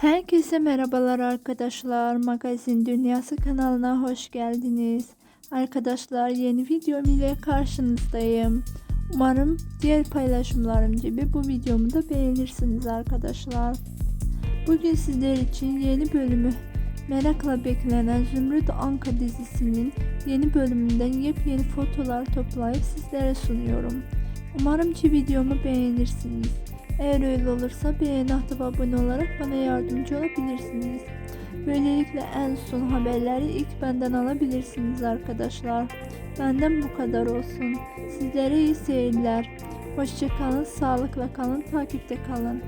Herkese merhabalar arkadaşlar. Magazin Dünyası kanalına hoş geldiniz. Arkadaşlar yeni videom ile karşınızdayım. Umarım diğer paylaşımlarım gibi bu videomu da beğenirsiniz arkadaşlar. Bugün sizler için yeni bölümü merakla beklenen Zümrüt Anka dizisinin yeni bölümünden yepyeni fotolar toplayıp sizlere sunuyorum. Umarım ki videomu beğenirsiniz. Eğer öyle olursa beğeni atıp abone olarak bana yardımcı olabilirsiniz. Böylelikle en son haberleri ilk benden alabilirsiniz arkadaşlar. Benden bu kadar olsun. Sizlere iyi seyirler. Hoşçakalın, sağlıkla kalın, takipte kalın.